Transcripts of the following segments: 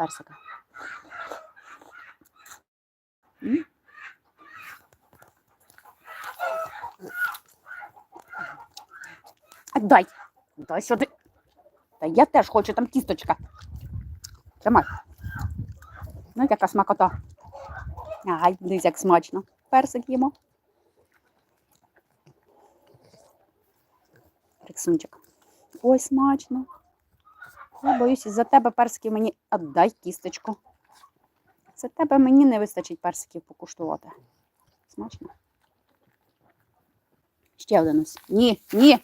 персика. М? Дай. Дай сюди. Та я теж хочу, там кісточка. Тримай. Ну, яка смакота. Ай, дивись, як смачно. Персик їмо. Рексунчик. Ой, смачно. Я боюсь, за тебе персики мені. Отдай кісточку. За тебе мені не вистачить персиків покуштувати. Смачно. Ще один ось. Ні, ні.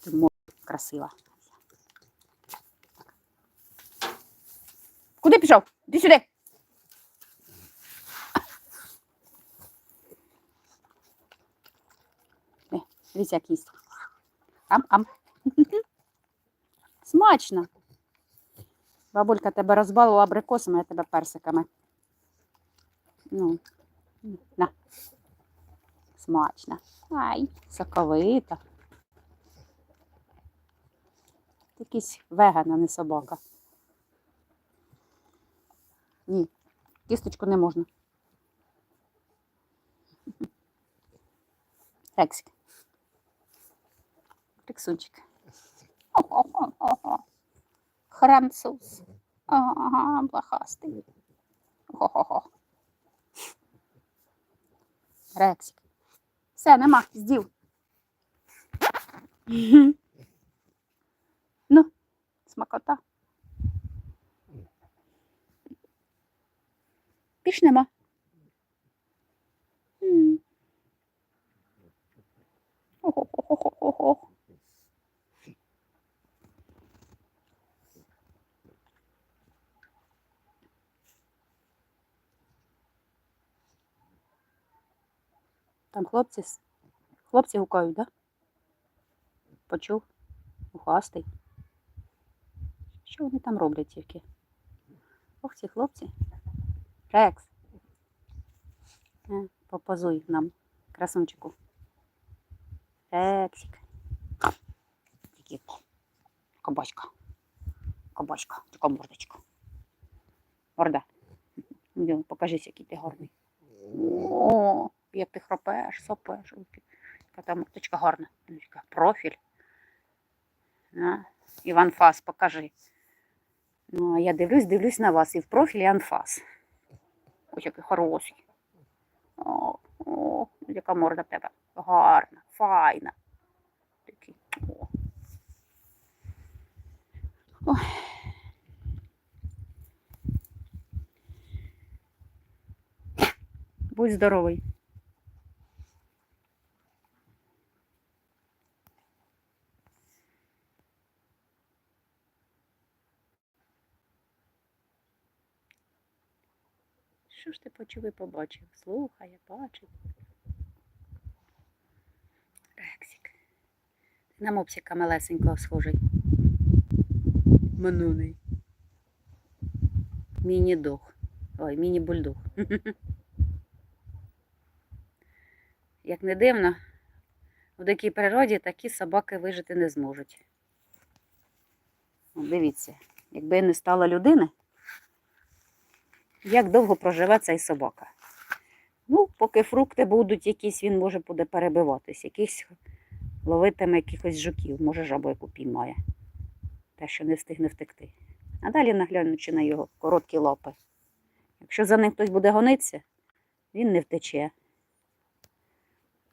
Ти мо- красива. Куди пішов? Іди сюди. Е, Дивіться, як їсть. Ам-ам. Смачно. Бабулька тебе розбалила абрикосами, а тебе персиками. Ну, на. Смачно. Ай, соковита. Ти Якийсь веган, а не собака. Ні, кісточку не можна. Рексик. Рексунчик. Француз. Ага, блохастий. Хо-хо-хо. Рексик. Все, нема, здів. Ну, смакота. Більш нема. М. Там хлопці, хлопці гукають, да? Почув? Ухастий. Що вони там роблять тільки? Ох, ці хлопці. Рекс. Е, Попозуй нам, красунчику. Рексик. Тільки кабачка. Кабачка, така мордочка. Морда. Покажись, який ти гарний. Як ти хропеш, сопеш. Там мордочка гарна. Профіль. На. Іван Фас, покажи. Ну, а я дивлюсь, дивлюсь на вас. І в профілі анфас. Ось який хороший. О, о, яка морда в тебе. Гарна, файна. Такий. О. Ой. Будь здоровий. Що ж ти почув і побачив? Слухає, бачить. Рексик. На мопсика малесенького схожий. Минуний. Міні-дог. Ой, міні-бульдог. Як не дивно, у дикій природі такі собаки вижити не зможуть. Дивіться, якби не стало людини, як довго проживе цей собака. Ну, поки фрукти будуть якісь, він може буде перебиватись, якийсь ловитиме якихось жуків, може жабу яку піймає. Те, що не встигне втекти. А далі наглянучи на його короткі лапи. Якщо за ним хтось буде гонитися, він не втече.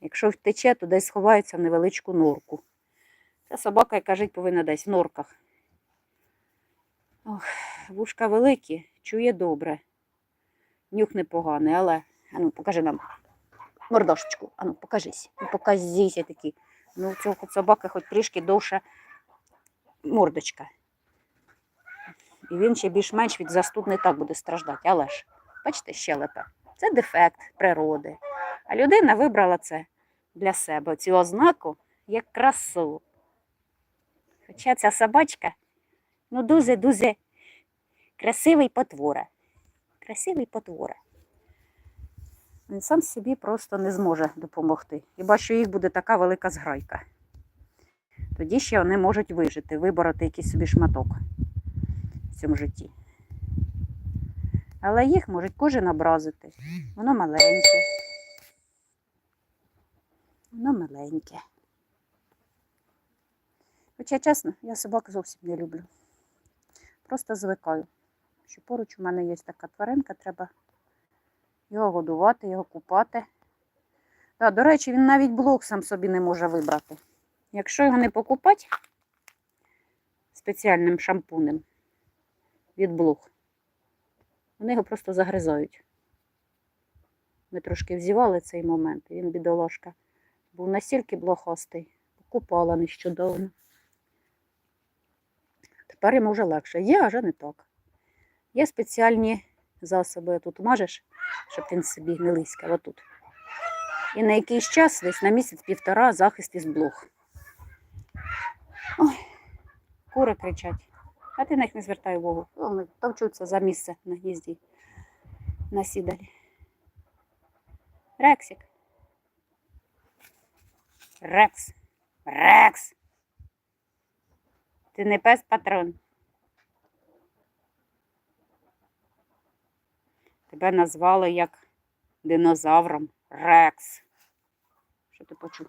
Якщо втече, то десь сховається в невеличку норку. Ця собака, яка жить, повинна десь в норках. Ох, вушка великі, чує добре. Нюх непоганий, але. Ану, покажи нам мордашечку. Ану, покажись. Ну, покажися такі. Ну, у цього собаки хоч трішки довша мордочка. І він ще більш-менш від застуд не так буде страждати. Але ж, бачите, щелепа. Це дефект природи. А людина вибрала це для себе, цю ознаку, як красу. Хоча ця собачка, ну, дуже-дуже красивий потвора. Красивий потвора. Він сам собі просто не зможе допомогти. Хіба що їх буде така велика зграйка. Тоді ще вони можуть вижити, вибороти якийсь собі шматок з цьому житті. Але їх може кожен образити. Воно маленьке. Воно маленьке. Хоча, чесно, я собак зовсім не люблю. Просто звикаю, що поруч у мене є така тваринка, треба його годувати, його купати. Да, до речі, він навіть блок сам собі не може вибрати. Якщо його не покупати спеціальним шампунем від блох, вони його просто загризають. Ми трошки взівали цей момент, він, бідолашка, був настільки блохастий, купала нещодавно. Тепер йому вже легше. Є, а вже не так. Є спеціальні засоби. Тут мажеш, щоб він собі не лиськав отут. І на якийсь час, десь на місяць-півтора, захист із блох. Ой, кури кричать. А ти на них не звертай увагу. Вони товчуться за місце на гнізді. На сідалі. Рексик. Рекс. Рекс. Ти не пес патрон. Тебе назвали як динозавром Рекс. Що ти почув?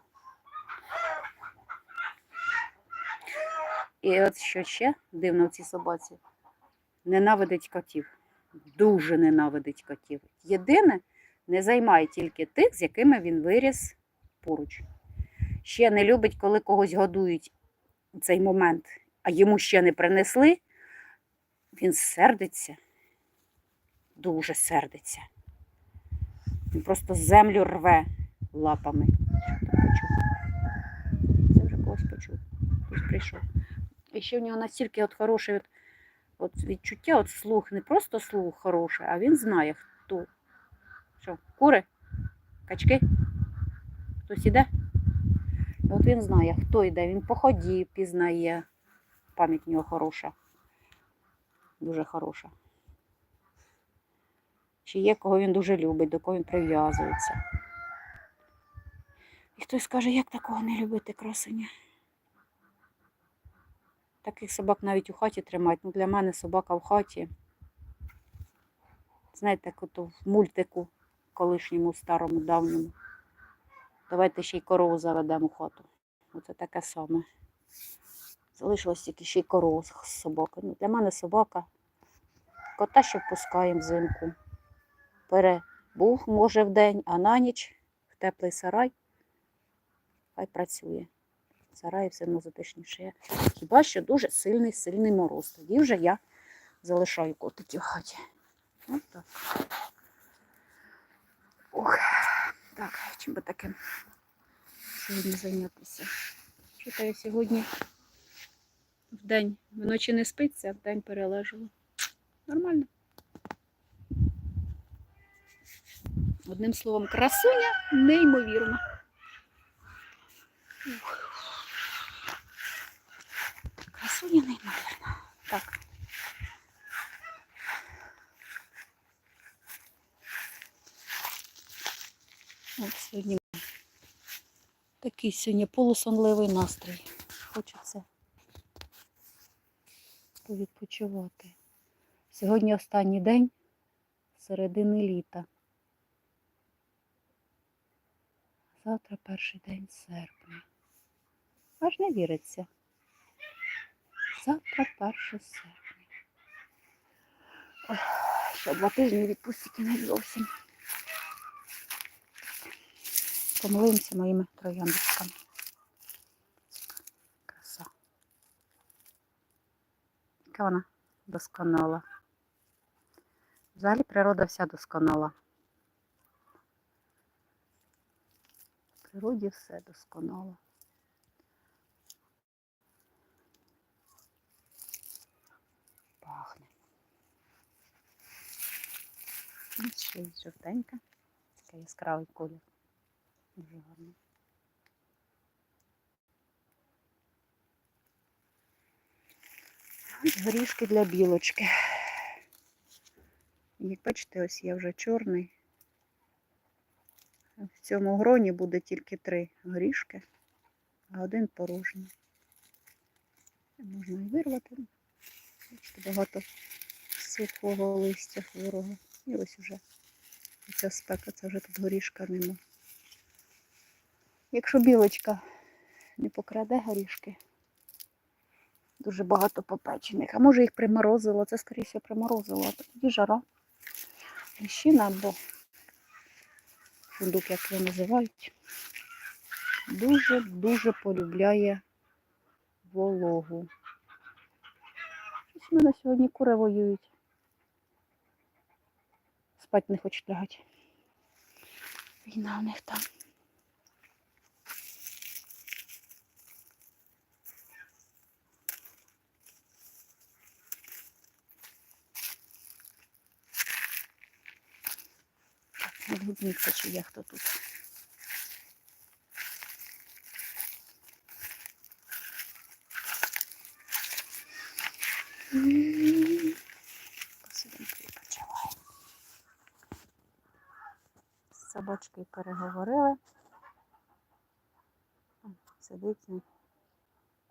І от що ще дивно в цій собаці. Ненавидить котів. Дуже ненавидить котів. Єдине, не займає тільки тих, з якими він виріс поруч. Ще не любить, коли когось годують цей момент, а йому ще не принесли. Він сердиться, дуже сердиться. Він просто землю рве лапами. Це вже когось почув. Хтось прийшов. І ще в нього настільки от хороше от, от відчуття, от слух, не просто слух хороший, а він знає, хто. Що, кури? Качки? Хтось іде? От він знає, хто йде, він по ході пізнає. Пам'ять в нього хороша. Дуже хороша. Чи є, кого він дуже любить, до кого він прив'язується. І хтось скаже, як такого не любити красуня? Таких собак навіть у хаті тримають. Ну, для мене собака в хаті. Знаєте, як в мультику колишньому старому давньому. Давайте ще й корову заведемо в хату. Оце таке саме. Залишилось тільки ще й корову з собакою. Ну, для мене собака. Кота ще впускаємо взимку. Перебув, може, в день, а на ніч в теплий сарай. Хай працює. Сарай все одно затишніше. Хіба що дуже сильний, сильний мороз. Тоді вже я залишаю котиків в хаті. От так. Ох, так, чим би таким сьогодні зайнятися. Що я сьогодні в день вночі не спиться, а в день перележала. Нормально. Одним словом, красуня неймовірна. Красуня неймовірна. Так. От сьогодні такий сьогодні полусонливий настрій. Хочеться повідпочивати. Сьогодні останній день середини літа. Завтра перший день серпня. Аж не віриться. Завтра перше серпня. Ой, ще два тижні відпустити не зовсім. Помилимося моїми трояндочками. Краса. Яка вона досконала. Взагалі природа вся досконала. Природі все досконало. Пахне. Ось ще й жовтенька. Такий яскравий колір. Дуже гарно. Ось горішки для білочки. Як бачите, ось я вже чорний. В цьому гроні буде тільки три горішки, а один порожній. Можна і вирвати. Бачите, багато сухого листя хворого. І ось уже ця спека, це вже тут горішка нема. Якщо білочка не покраде горішки, дуже багато попечених. А може їх приморозило, це скоріше приморозило, а тоді жара. Ліщина або фундук, як його називають, дуже-дуже полюбляє вологу. Ось у мене сьогодні кури воюють. Спать не хочуть лягати. Війна у них там. Так, Відгукніться, чи є хто тут. Відпочиваємо. З собачкою переговорили. Сидить, і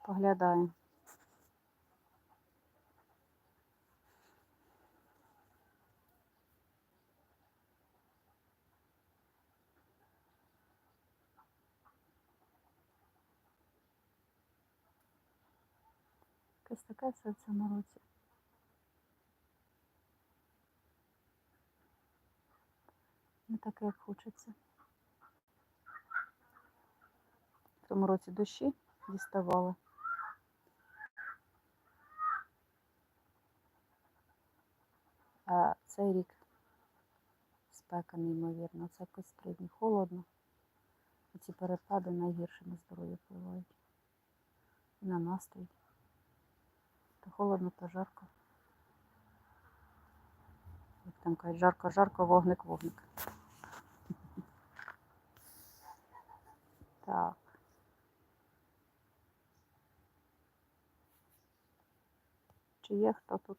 поглядає. Якесь таке все в цьому році. Не таке, як хочеться. В тому році дощі діставали. А цей рік спека неймовірно. Це якось три дні холодно. Ці перепади найгірше на здоров'я впливають. На настрій. То холодно, то жарко. Як там кажуть, жарко, жарко, вогник, вогник. Так. Чи є хто тут?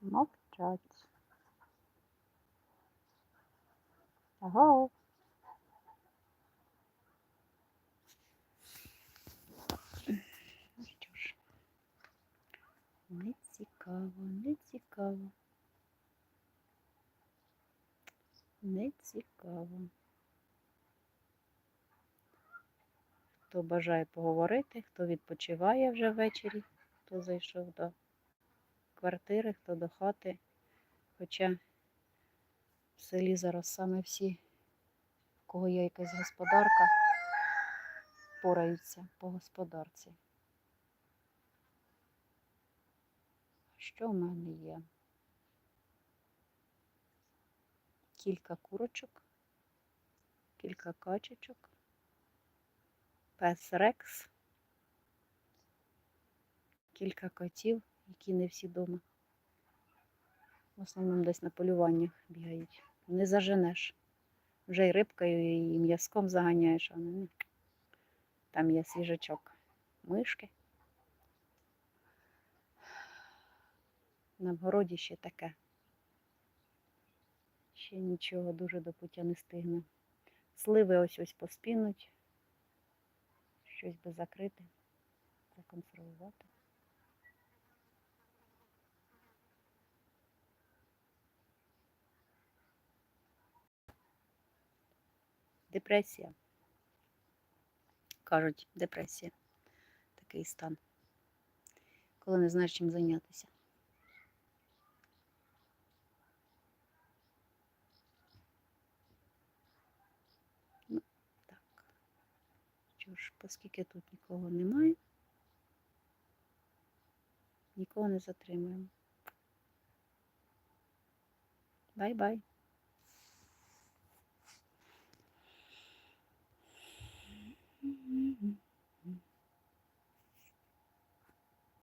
Мовчать. Аго. Ну що ж. Не цікаво, не цікаво. Не цікаво. Хто бажає поговорити, хто відпочиває вже ввечері, хто зайшов до квартири, хто до хати. Хоча в селі зараз саме всі, в кого є якась господарка, пораються по господарці. Що в мене є? Кілька курочок, кілька качечок, пес Рекс, кілька котів, які не всі вдома. В основному десь на полюваннях бігають. Не заженеш. Вже й рибкою, і м'язком заганяєш, а не. Там є свіжачок. Мишки. На городі ще таке. Ще нічого дуже до пуття не стигне. Сливи ось ось поспінуть. Щось би закрити, законсервувати. Депресія. Кажуть, депресія. Такий стан. Коли не знаєш чим зайнятися. Ну, так. Що ж, оскільки тут нікого немає, нікого не затримуємо. Бай-бай.